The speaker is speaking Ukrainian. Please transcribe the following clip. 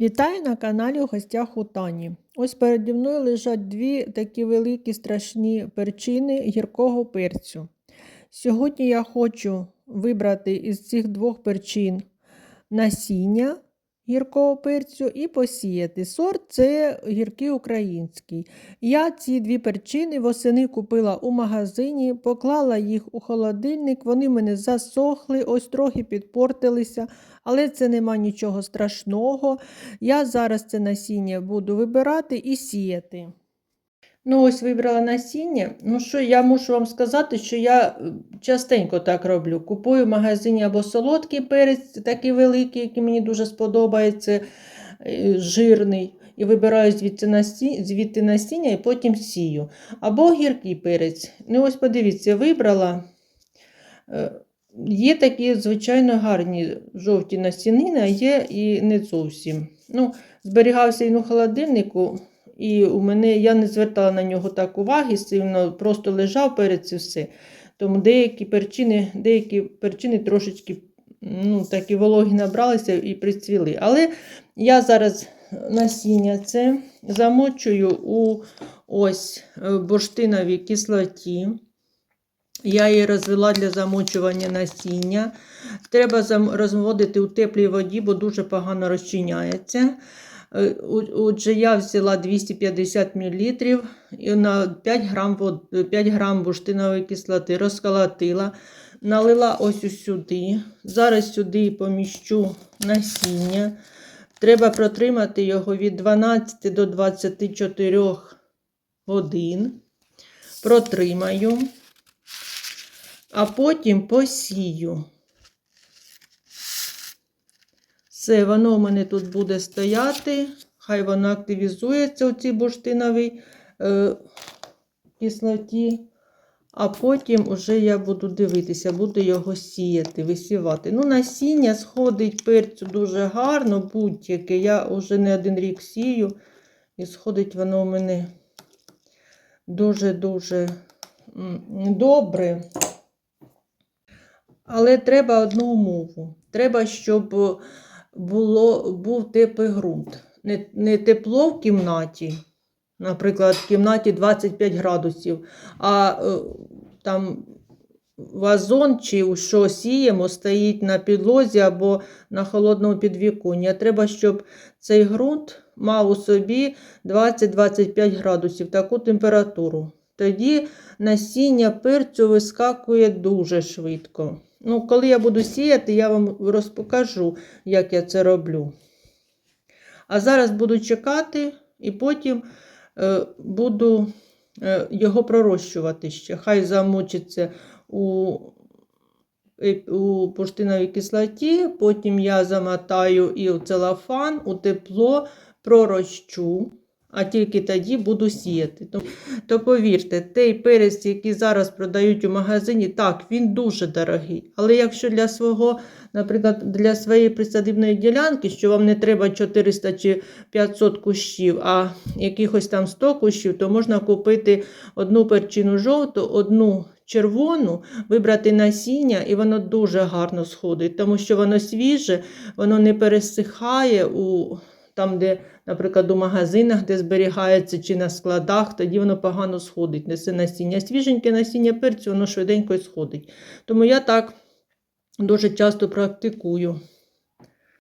Вітаю на каналі у гостях у Тані. Ось переді мною лежать дві такі великі страшні перчини гіркого перцю. Сьогодні я хочу вибрати із цих двох перчин насіння гіркого перцю і посіяти. Сорт це гіркий український. Я ці дві перчини восени купила у магазині, поклала їх у холодильник, вони мене засохли, ось трохи підпортилися, але це нема нічого страшного. Я зараз це насіння буду вибирати і сіяти. Ну, ось вибрала насіння. Ну, що я мушу вам сказати, що я е, частенько так роблю. Купую в магазині або солодкий перець, такий великий, який мені дуже сподобається, е, жирний. І вибираю звідти насіння, звідти насіння і потім сію. Або гіркий перець. Ну, ось подивіться, вибрала. Є такі, звичайно, гарні жовті насінини, а є і не зовсім. Ну, Зберігався він у холодильнику, і у мене я не звертала на нього так уваги, сильно просто лежав перець і все. Тому деякі перчини, деякі перчини трошечки ну, такі вологі набралися і прицвіли. Але я зараз насіння це замочую у ось е, бурштиновій кислоті. Я її розвела для замочування насіння. Треба розводити у теплій воді, бо дуже погано розчиняється. Е, Отже, я взяла 250 мл і на 5 грам, вод- 5 грам бурштинової кислоти розколотила, налила ось ось сюди. Зараз сюди поміщу насіння. Треба протримати його від 12 до 24 годин. Протримаю а потім посію. Все, воно у мене тут буде стояти, хай воно активізується у цій бурштиновій е, кислоті, а потім уже я буду дивитися, буду його сіяти, висівати. Ну, насіння сходить перцю дуже гарно, будь-яке. Я вже не один рік сію, і сходить воно у мене дуже-дуже добре. Але треба одну умову. Треба, щоб було, був теплий ґрунт. Не, не тепло в кімнаті, наприклад, в кімнаті 25 градусів, а е, там вазон чи що сіємо стоїть на підлозі або на холодному підвіконні. А треба, щоб цей ґрунт мав у собі 20-25 градусів, таку температуру. Тоді насіння перцю вискакує дуже швидко. Ну, коли я буду сіяти, я вам розпокажу, як я це роблю. А зараз буду чекати і потім е, буду е, його пророщувати ще. Хай замочиться у, е, у поштиновій кислоті, потім я замотаю і в целофан, у тепло пророщу. А тільки тоді буду сіяти. То, повірте, той перець, який зараз продають у магазині, так, він дуже дорогий. Але якщо для свого, наприклад, для своєї присадибної ділянки, що вам не треба 400 чи 500 кущів, а якихось там 100 кущів, то можна купити одну перчину жовту, одну червону, вибрати насіння, і воно дуже гарно сходить, тому що воно свіже, воно не пересихає у там, де, наприклад, у магазинах, де зберігається, чи на складах, тоді воно погано сходить. Несе насіння. Свіженьке насіння перцю, воно швиденько сходить. Тому я так дуже часто практикую.